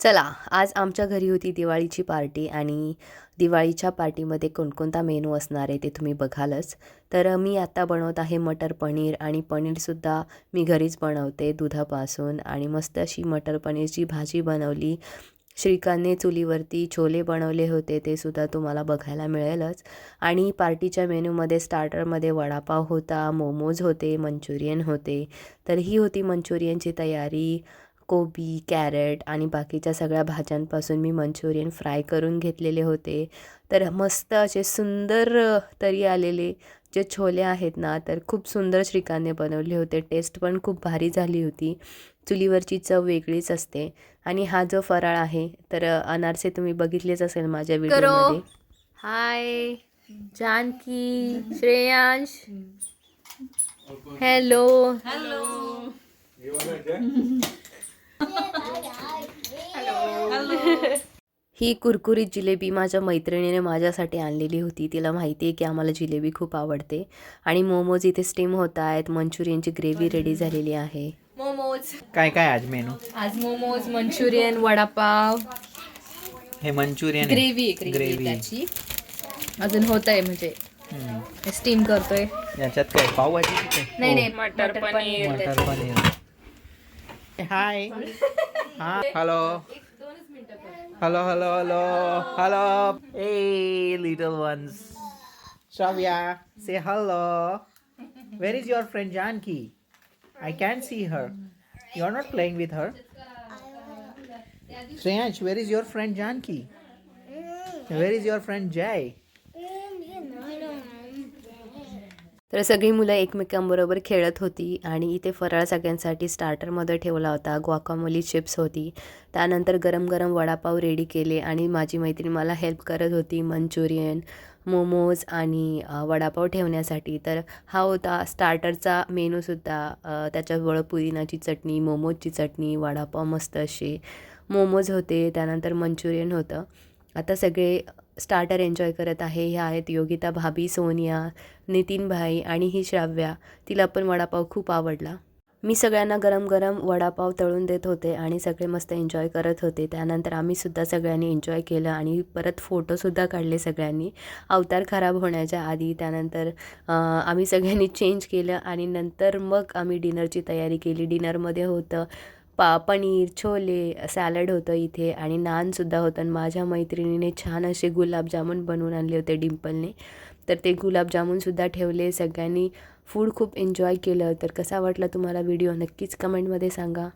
चला आज आमच्या घरी होती दिवाळीची पार्टी आणि दिवाळीच्या पार्टीमध्ये कोणकोणता मेनू असणार आहे ते तुम्ही बघालच. तर मी आत्ता बनवत आहे मटर पनीर आणि पनीरसुद्धा मी घरीच बनवते दुधापासून आणि मस्त अशी मटर पनीरची भाजी बनवली. श्रीकांतने चुलीवरती छोले बनवले होते ते सुद्धा तुम्हाला बघायला मिळेलच. आणि पार्टीच्या मेनूमध्ये स्टार्टरमध्ये वडापाव होता मोमोज होते मंचुरियन होते. तर ही होती मंचुरियनची तयारी. कोबी कॅरेट आणि बाकीच्या सगळ्या भाज्यांपासून मी मंचुरियन फ्राय करून घेतलेले होते. तर मस्त असे सुंदर तरी आलेले जे छोले आहेत ना तर खूप सुंदर श्रीकांतने बनवले होते. टेस्ट पण खूप भारी झाली होती. चुलीवरची चव वेगळीच असते. आणि हा जो फराळ आहे तर अनारसे तुम्ही बघितलेच असेल माझ्या व्हिडिओमध्ये. हाय. जानकी श्रेयांश. हॅलो ही कुरकुरीत जिलेबी माझ्या मैत्रिणीने माझ्यासाठी आणलेली होती. तिला माहिती आहे की आम्हाला जिलेबी खूप आवडते. आणि मोमोज इथे स्टीम होत आहेत. मंचुरियनची ग्रेव्ही रेडी झालेली आहे. मोमोज. काय काय आज मेनू आज मोमोज मंचुरियन वडापाव. हे मंचुरियन. Gravy gravy. त्याची. अजून होत आहे म्हणजे. स्टीम करतोय. याच्यात काय पावभाजी की काय? नाही हो, नाही मटर पनीर. मटर पनीर. हाय हा hello hello hello hello hello a little ones Shravya say hello where is your friend Janaki I can see her you are not playing with her Shreyansh where is your friend Janaki where is your friend Jay तर सगळी मुलं एकमेकांबरोबर खेळत होती आणि इथे फराळ सगळ्यांसाठी स्टार्टरमध्ये ठेवला होता. ग्वाकामोली चिप्स होती. त्यानंतर गरम गरम वडापाव रेडी केले आणि माझी मैत्रीण मला हेल्प करत होती मंचुरियन मोमोज आणि वडापाव ठेवण्यासाठी. तर हा होता स्टार्टरचा मेनूसुद्धा अ, त्याच्याजवळ पुदिनाची चटणी मोमोजची चटणी वडापाव मस्त असे मोमोज होते. त्यानंतर मंचुरियन होतं. आता सगळे स्टार्टर एन्जॉय करत आहे. ह्या आहेत योगिता भाभी सोनिया नितीन भाई आणि ही श्राव्या. तिला पण वडापाव खूप आवडला. मी सगळ्यांना गरम गरम वडापाव तळून देत होते आणि सगळे मस्त एन्जॉय करत होते. त्यानंतर आम्हीसुद्धा सगळ्यांनी एन्जॉय केलं आणि परत फोटोसुद्धा काढले सगळ्यांनी. अवतार खराब होण्याच्या आधी त्यानंतर आम्ही सगळ्यांनी चेंज केलं आणि नंतर मग आम्ही डिनरची तयारी केली. डिनरमध्ये होतं पा पनीर छोले सॅलड होतं इथे आणि नानसुद्धा होतं. आणि माझ्या मैत्रिणीने छान असे गुलाबजामुन बनवून आणले होते डिम्पलने तर ते गुलाबजामुनसुद्धा ठेवले. सगळ्यांनी फूड खूप एन्जॉय केलं. तर कसा वाटला तुम्हाला व्हिडिओ नक्कीच कमेंटमध्ये सांगा.